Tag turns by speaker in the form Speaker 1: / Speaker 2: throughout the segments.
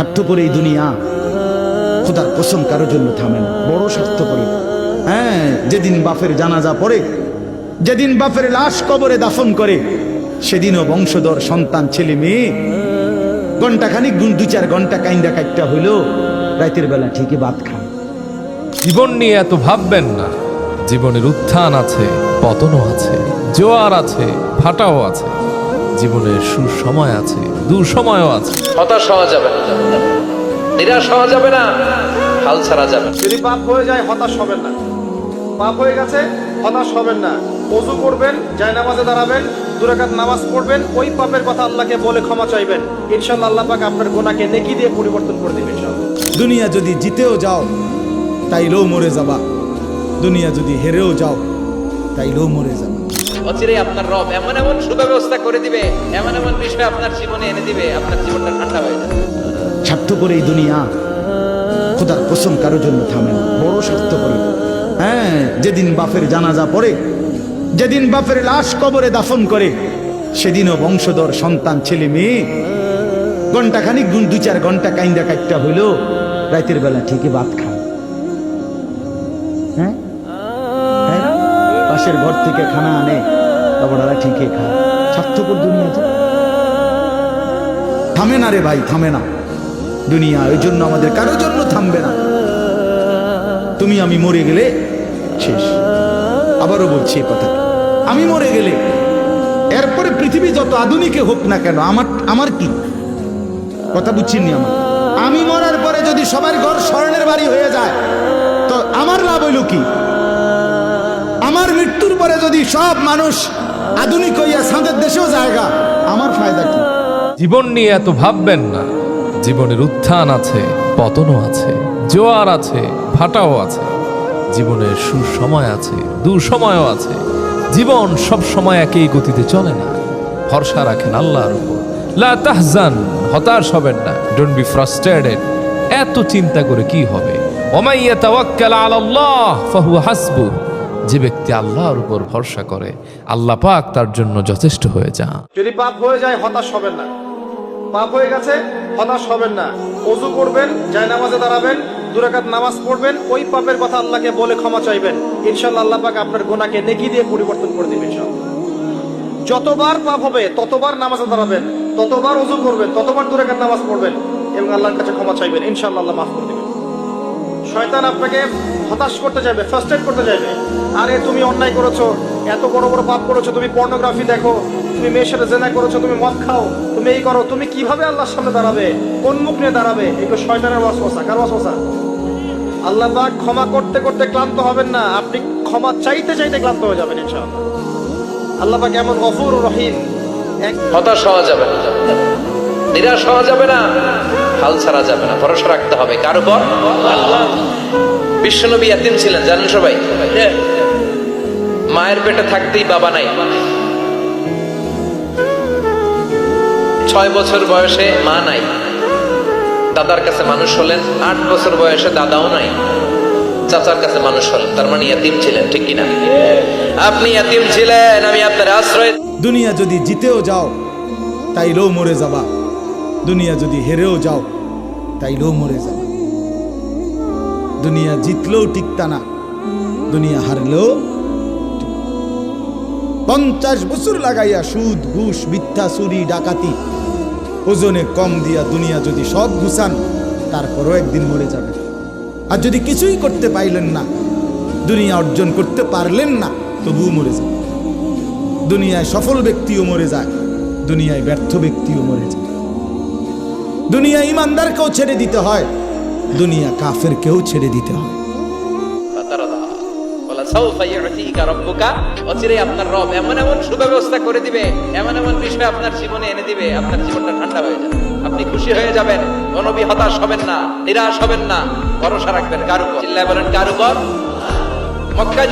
Speaker 1: স্বার্থপর এই দুনিয়া। খোদার কসম কারোর জন্য থামে না। বড় স্বার্থপরী হ্যাঁ যেদিন বাপের জানাজা পড়ে, যেদিন বাপের লাশ কবরে দাফন করে, সেদিনও বংশধর, সন্তান, ছেলে, মেয়ে ঘন্টাখানিক দু চার ঘণ্টা কাইন্দা কাইটটা হইল, রাতের বেলা ঠিকই ভাত খায়।
Speaker 2: জীবন নিয়ে এত ভাববেন না। জীবনের উত্থান আছে, পতনও আছে, জোয়ার আছে, ফাটাও আছে। জীবনের সুসময় আছে দুঃসময়ও আছে।
Speaker 3: হতাশ হওয়া যাবে না। নিরাশ হওয়া যাবে না হাল ছাড়া যাবে
Speaker 4: যদি পাপ হয়ে যায় হতাশ হবেন না। পাপ হয়ে গেছে হতাশ হবেন না। অজু করবেন জায় নামাজে দাঁড়াবেন দুরাকাত নামাজ পড়বেন ওই পাপের কথা আল্লাহকে বলে ক্ষমা চাইবেন। ইনশাল্লাহ আল্লাহ পাক আপনার গোনাকে নেকি দিয়ে পরিবর্তন করে দেবেন
Speaker 1: দুনিয়া যদি জিতেও যাও তাইলেও মরে যাবা। দুনিয়া যদি হেরেও যাও তাইলেও মরে যাবা।
Speaker 3: অচিরেই আপনার রব এমন এমন সুব্যবস্থা করে দিবে, এমন এমন বিষয় আপনার জীবনে এনে দিবে, আপনার জীবনটা ঠান্ডা হয়ে যাবে।
Speaker 1: স্বার্থপর এই দুনিয়া, খোদার কসম কারোর জন্য থামে বড় স্বার্থপরী। হ্যাঁ যেদিন বাপের জানাজা পড়ে, যেদিন বাপের লাশ কবরে দাফন করে, সেদিনও বংশধর, সন্তান, ছেলে, মেয়ে ঘন্টাখানিক গুণ দু চার ঘণ্টা কাইন্দা কাইটটা হইল রাতের বেলা ঠিকই ভাত খায়। হ্যাঁ? পাশের ঘর থেকে খানা আনে তারপর ঠিকই খায়। স্বার্থপর দুনিয়াতে থামে না রে ভাই, থামে না। দুনিয়া ওই জন্য আমাদের কারোর জন্য থামবে না। তুমি আমি মরে গেলে, শেষ। আবারও বলছি এই কথা। আমি মরে গেলে, এরপরে পৃথিবী যত আধুনিকে হোক না কেন, আমার আমার কি? কথা বুঝছিনি আমার? আমি মরার পরে যদি সবার ঘর স্বর্ণের বাড়ি হয়ে যায়, তো আমার লাভ হইল কি? আমার মৃত্যুর পরে যদি সব মানুষ আধুনিক হইয়া সাঁদের দেশেও জায়গা আমার ফায়দা কি?
Speaker 2: জীবন নিয়ে এত ভাববেন না। জীবনের উত্থান আছে, পতনও আছে, জোয়ার আছে ফাটাও আছে। জীবনের সুসময় আছে, দুঃসময়ও আছে। জীবন সব সময় একই গতিতে চলে না। ভরসা রাখেন আল্লাহর উপর। লা তাহজান, হতাশ হবেন না। ডোন্ট বি ফ্রাস্ট্রেটেড এত চিন্তা করে কি হবে? ওমাইয়া তাওয়াক্কাল আলাল্লাহ, ফাহুয়া হাসবু যে ব্যক্তি আল্লাহর উপর ভরসা করে, আল্লাহ পাক তার জন্য যথেষ্ট হয়ে যান।
Speaker 4: যদি পাপ হয়ে যায়, হতাশ হবেন না। পাপ হয়ে গেছে, হতাশ হবেন না। অজু করবেন জায় নামাজে দাঁড়াবেন দুরাকাত নামাজ পড়বেন, ওই পাপের কথা আল্লাহকে বলে ক্ষমা চাইবেন। ইনশাল্লাহ আল্লাহ পাক আপনার গোনাকে নেকি দিয়ে পরিবর্তন করে দেবেন যতবার পাপ হবে, ততবার নামাজে দাঁড়াবেন, ততবার অজু করবেন, ততবার দুরাকাত নামাজ পড়বেন এবং আল্লাহর কাছে ক্ষমা চাইবেন। ইনশাল্লাহ আল্লাহ মাফ করে দেবেন। শয়তান আপনাকে হতাশ করতে যাবে ফার্স্টেড করতে চাইবে। আরে, তুমি অন্যায় করেছ, এত বড় বড় পাপ করেছ, তুমি পর্নোগ্রাফি দেখো, তুমি মেয়ের সাথে জেনা করেছ, তুমি মদ খাও, তুমি এই করো, তুমি কীভাবে আল্লাহর সামনে দাঁড়াবে? কোন মুখ নিয়ে দাঁড়াবে? এগুলো শয়তানের ওয়াসওয়াসা, কার ওয়াসওয়াসা? আল্লাহ পাক ক্ষমা করতে করতে ক্লান্ত হবেন না, আপনি ক্ষমা চাইতে চাইতে ক্লান্ত হয়ে যাবেন ইনশাআল্লাহ। আল্লাহ পাক এমন গফুর রহিম
Speaker 3: হতাশ হওয়া যাবে না। নিরাশ হওয়া যাবে না। হাল ছাড়া যাবে না, ভরসা রাখতে হবে। কার উপর? বিশ্বনবী এতিম ছিলেন, জানেন সবাই? মায়ের পেটে থাকতেই বাবা নাই। ছয় বছর বয়সে মা নাই। দাদার কাছে মানুষ হলেন, আট বছর বয়সে দাদাও নাই। চাচার কাছে মানুষ হলেন, তার মানে এতিম ছিলেন, ঠিক কিনা? আপনি এতিম ছিলেন, আমি আপনার আশ্রয়
Speaker 1: দুনিয়া যদি জিতেও যাও, তাইলেও মরে যাবা। দুনিয়া যদি হেরেও যাও, তাইলেও মরে যাবা। দুনিয়া জিতলেও টিকতা না, দুনিয়া হারলেও পঞ্চাশ বছর লাগাইয়া সুদ, ঘুষ, মিথ্যা, চুরি, ডাকাতি, ওজনে কম দিয়া দুনিয়া যদি সব ঘুষান তারপরও একদিন মরে যাবে। আর যদি কিছুই করতে পাইলেন না, দুনিয়া অর্জন করতে পারলেন না, তবুও মরে যাবে। দুনিয়ায় সফল ব্যক্তিও মরে যায়, দুনিয়ায় ব্যর্থ ব্যক্তিও মরে যায়। দুনিয়া ইমানদারকেও ছেড়ে দিতে হয়, দুনিয়া কাফেরকেও ছেড়ে দিতে হয়।
Speaker 3: আপনার রব এমন এমন সুব্যবস্থা করে দিবে, এমন এমন আপনার জীবনে এনে দিবে, আপনার জীবনটা ঠান্ডা হয়ে যাবে। আপনি খুশি হয়ে যাবেন হতাশ হবেন না, নিরাশ হবেন না, ভরসা রাখবেন বলেন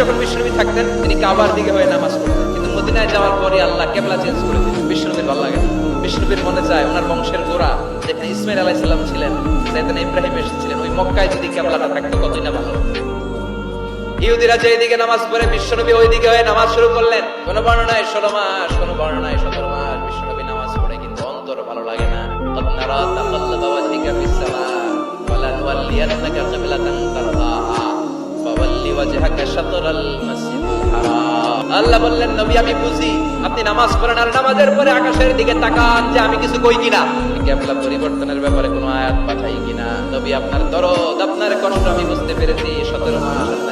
Speaker 3: যখন থাকতেন, তিনি কাবার দিকে হয়ে নামাজ পড়তেন, কিন্তু মদিনায় যাওয়ার পরে আল্লাহ কেবলা চেঞ্জ করে দিলেন বিষ্ণুবীর ভালো লাগে না। বিষ্ণুবীর মনে চায় ওনার বংশের গোড়া যেখানে ইসমাইল আলাইসাল্লাম ছিলেন যেখানে ইব্রাহিম এসেছিলেন ওই মক্কায় যদি কেবলাটা থাকতো কতই না ভালো হতো। ইহুদিরা যে দিকে নামাজ পড়ে বিশ্বনবী ওই দিকে হয়ে নামাজ শুরু করলেন কোন বর্ণনায় ষোলো মাস কোন বর্ণনায় সতেরো মাস বিশ্বনবী নামাজ পড়ে কিন্তু অন্তর ভালো লাগে না আপনারা তাকাল্লাবা ওয়াজহিকা ফিস ولنولينك قبلة ترضاها فول وجهك شطر المسجد الحرام আল্লাহ বললেন, নবী, আমি বুঝি। আপনি নামাজ পড়েন আর নামাজের পরে আকাশের দিকে তাকান যে আমি কিছু কই কিনা। কেবলা পরিবর্তনের ব্যাপারে কোনো আয়াত পাঠাই কিনা। নবী, আপনার দরদ, আপনার কষ্ট আমি বুঝতে পেরেছি। সতেরো মাস